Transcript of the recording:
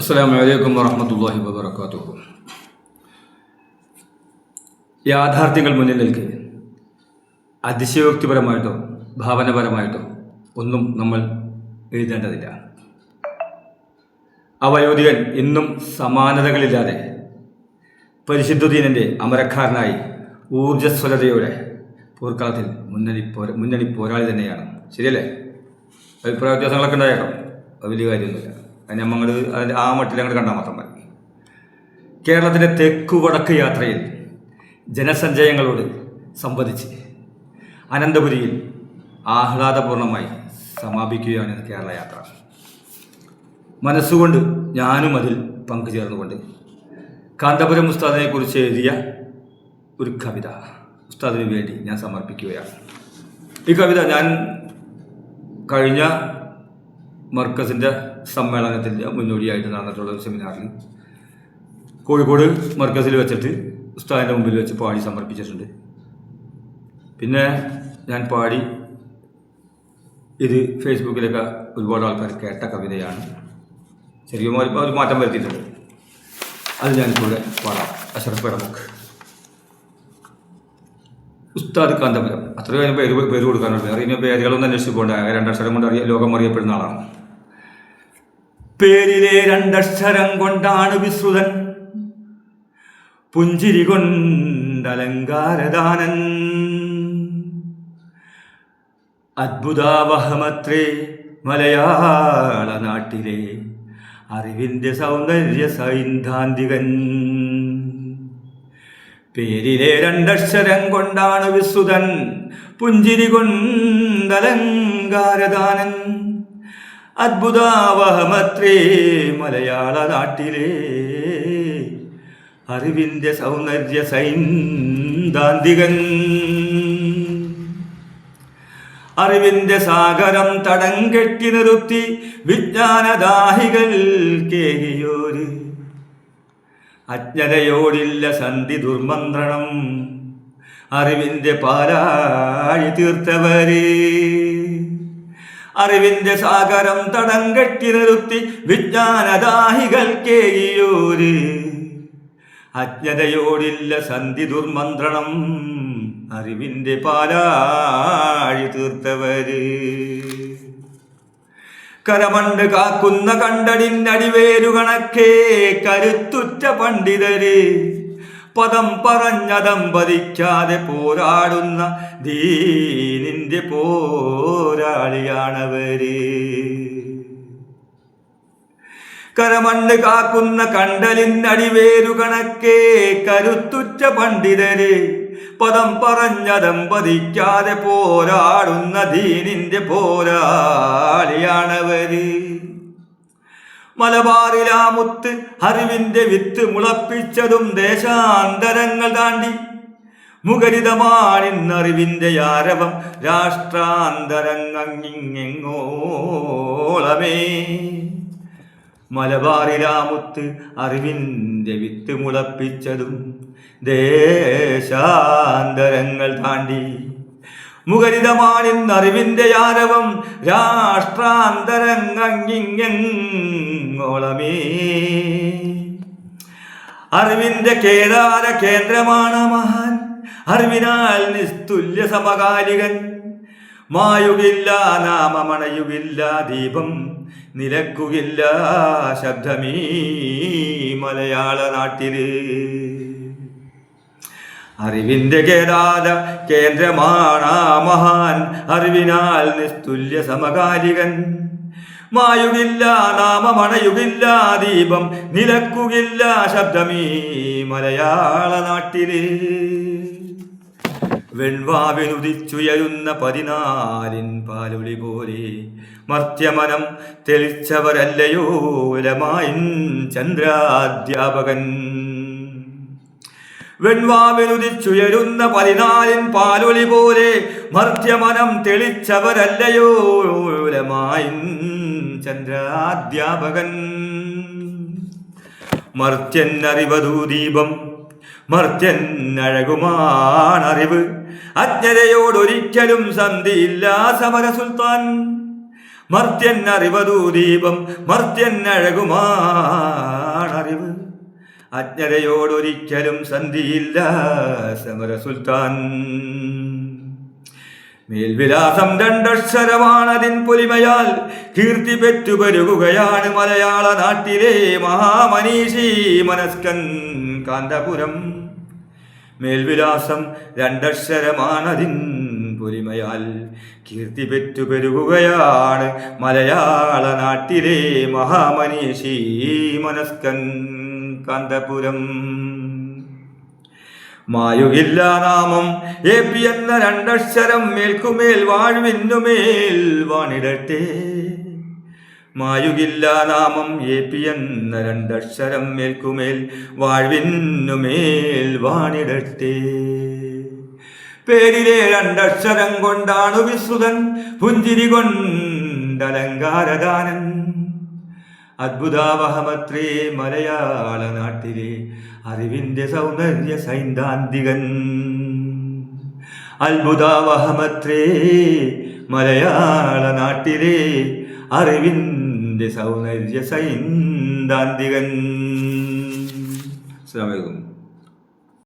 അസ്സാം വലൈക്കും വറഹമത്തല്ലാഹി വബർക്കാത്തു യാഥാർത്ഥ്യങ്ങൾ മുന്നിൽ നിൽക്കെ. അതിശയോക്തിപരമായിട്ടോ ഭാവനപരമായിട്ടോ ഒന്നും നമ്മൾ എഴുതേണ്ടതില്ല. അവയോധികൻ വയോധികൻ ഇന്നും സമാനതകളില്ലാതെ പരിശുദ്ധദീനന്റെ അമരക്കാരനായി ഊർജസ്വലതയോടെ പോർക്കാലത്തിൽ മുന്നണി പോര മുന്നണി പോരാളി തന്നെയാണ്. ശരിയല്ലേ? അഭിപ്രായ വ്യത്യാസങ്ങളൊക്കെ ഉണ്ടായേക്കാം. അത് വലിയ കാര്യമൊന്നുമില്ല. നമ്മൾ അതിന്റെ ആ മട്ടിൽ അങ്ങോട്ട് കണ്ടാൽ മാത്രം മതി. കേരളത്തിന്റെ തെക്കു വടക്ക് യാത്രയിൽ ജനസഞ്ചയങ്ങളോട് സംവദിച്ച് അനന്തപുരിയിൽ ആഹ്ലാദപൂർണമായി സമാപിക്കുകയാണ് കേരള യാത്ര. മനസ്സുകൊണ്ട് ഞാനും അതിൽ പങ്കുചേർന്നുകൊണ്ട് കാന്തപുരം ഉസ്താദിനെ കുറിച്ച് എഴുതിയ ഒരു കവിത ഉസ്താദിന് വേണ്ടി ഞാൻ സമർപ്പിക്കുകയാണ്. ഈ കവിത ഞാൻ കഴിഞ്ഞ മർക്കസിന്റെ സമ്മേളനത്തിന്റെ മുന്നോടിയായിട്ട് നടന്നിട്ടുള്ള ഒരു സെമിനാറിൽ കോഴിക്കോട് മർക്കസിൽ വെച്ചിട്ട് ഉസ്താദിന്റെ മുമ്പിൽ വെച്ച് പാടി സമർപ്പിച്ചിട്ടുണ്ട്. പിന്നെ ഞാൻ പാടി ഇത് ഫേസ്ബുക്കിലൊക്കെ ഒരുപാട് ആൾക്കാർ കേട്ട കവിതയാണ്. ശരിക്കും ഒരു മാറ്റം വരുത്തിയിട്ടുണ്ട്. അത് ഞാനിവിടെ പാടാം. അഷറഫ് ഉസ്താദ് കാന്തപുരം. അത്രയും പേര് പേര് കൊടുക്കാനുണ്ട്. അറിയുന്ന പേരുകളൊന്നും അന്വേഷിച്ച് പോകണ്ട രണ്ടക്ഷരം കൊണ്ട് അറിയാം ലോകം അറിയപ്പെടുന്ന ആളാണ്. പേരിലെ രണ്ടക്ഷരം കൊണ്ടാണ് വിശ്രുതൻ. പുഞ്ചിരി കൊണ്ടലങ്കാരദാനൻ. അദ്ഭുതാവഹമത്രേ മലയാള നാട്ടിലെ അറിവിന്റെ സൗന്ദര്യ സൈദ്ധാന്തികൻ പേരിലെ രണ്ടക്ഷരം കൊണ്ടാണ് വിശ്രുതൻ. പുഞ്ചിരി കൊണ്ടലങ്കാരദാനൻ. അദ്ഭുതാവഹമത്രേ മലയാള നാട്ടിലെ. അറിവിന്റെ സൗന്ദര്യ സൈന്താന്തികൻ അറിവിന്റെ സാഗരം തടം കെട്ടി നിർത്തി വിജ്ഞാനദാഹികൾ കേറിയോര് അജ്ഞതയോടില്ല സന്ധി ദുർമന്ത്രണം. അറിവിന്റെ പാലാഴി തീർത്തവര്. അറിവിന്റെ സാഗരം തടം കെട്ടി നിർത്തി വിജ്ഞാനദാഹികൾ കേറിയോര് അജ്ഞതയോടില്ല സന്ധി ദുർമന്ത്രണം അറിവിന്റെ പാലാഴി തീർത്തവര്. കരമണ്ട് കാക്കുന്ന കണ്ടടിനടിവേരു കണക്കേ കരുത്തുറ്റ പണ്ഡിതര്. പദം പറഞ്ഞതം പതിക്കാതെ പോരാടുന്ന ദീനിന്റെ പോരാളിയാണവര്. കരമണ്ണ് കാക്കുന്ന കണ്ടലിന്നടിവേരു കണക്കേ കരുത്തുറ്റ പണ്ഡിതര്. പദം പറഞ്ഞതം പതിക്കാതെ പോരാടുന്ന ദീനിന്റെ പോരാളിയാണവര്. മലബാറിലാമുത്ത് അറിവിന്റെ വിത്ത് മുളപ്പിച്ചതും ദേശാന്തരങ്ങൾ താണ്ടി. മുഖരിതമാണിന്നറിവിന്റെ ആരവം രാഷ്ട്രാന്തരങ്ങിങ്ങെങ്ങോളമേ മലബാറിലാമുത്ത് അറിവിന്റെ വിത്ത് മുളപ്പിച്ചതും ദേശാന്തരങ്ങൾ താണ്ടി. മുഖരിതമാണിന്നറിവിന്റെ ആരവം. രാഷ്ട്രാന്തരങ്ങിങ്ങോളമേ അറിവിന്റെ കേദാര കേന്ദ്രമാണ് മഹാൻ. അറിവിനാൽ നിസ്തുല്യ സമകാലികൻ. മായുകില്ല നാമമണയുകില്ല ദീപം നിലക്കുകില്ല ശബ്ദമീ മലയാള നാട്ടിൽ. അറിവിന്റെ കേദാര കേന്ദ്രമാണ് മഹാൻ. അറിവിനാൽ നിസ്തുല്യ സമകാലികൻ. മായുകില്ല നാമമണയുകില്ല ദീപം നിലക്കുകില്ല ശബ്ദമീ മലയാള നാട്ടിൽ. വെൺവാവിനുദിച്ചുയരുന്ന പതിനാലിൻ പാലൊളി പോലെ മർത്യമനം തെളിച്ചവരല്ലയോ ലമായിൻ ചന്ദ്രാധ്യാപകൻ. വെൺവാവിനുദിച്ചുയരുന്ന പതിനാലിൻ പാലൊലി പോലെ മർത്യമനം തെളിച്ചവരല്ലയോ ചന്ദ്രാധ്യാപകൻ. മർത്യൻ അറിവതൂ ദീപം മർത്യൻ അഴകുമാണറിവ് അജ്ഞതയോടൊരിക്കലും സന്ധിയില്ല സമര സുൽത്താൻ മർത്യൻ അറിവതൂ ദീപം മർത്യൻ അഴകുമാണറിവ് അജ്ഞതയോടൊരിക്കലും സന്ധിയില്ല സമര സുൽത്താൻ. മേൽവിലാസം രണ്ടക്ഷരമാണതിൻ പൊലിമയാൽ കീർത്തി പെറ്റുപരുകയാണ് മലയാള നാട്ടിലെ മഹാമനീഷി മനസ്കൻ കാന്തപുരം. മേൽവിലാസം രണ്ടക്ഷരമാണതിൻ പൊലിമയാൽ കീർത്തി പെറ്റുപെരുകയാണ് മലയാള നാട്ടിലെ മഹാമനീഷി മനസ്കൻ. കാന്തപുരം. മായുകില്ല നാമം എ പി എന്ന രണ്ടക്ഷരം മേൽക്കുമേൽ വാഴ്വിന്നുമേൽ വാണിടട്ടെ. മായുകില്ല നാമം എ പി എന്ന രണ്ടക്ഷരം മേൽക്കുമേൽ വാഴ്വിന്നുമേൽ വാണിടട്ടെ. പേരിലെ രണ്ടക്ഷരം കൊണ്ടാണു വിശ്രുതൻ പുഞ്ചിരി കൊണ്ടലങ്കാരദാനൻ. അത്ഭുതാവഹമത്രേ മലയാള നാട്ടിലെ അറിവിന്റെ സൗന്ദര്യ സൈദ്ധാന്തികൻ. അത്ഭുതാവഹമത്രേ മലയാള നാട്ടിലെ അറിവിന്റെ സൗന്ദര്യ സൈദ്ധാന്തികൻ. അലൈക്കും.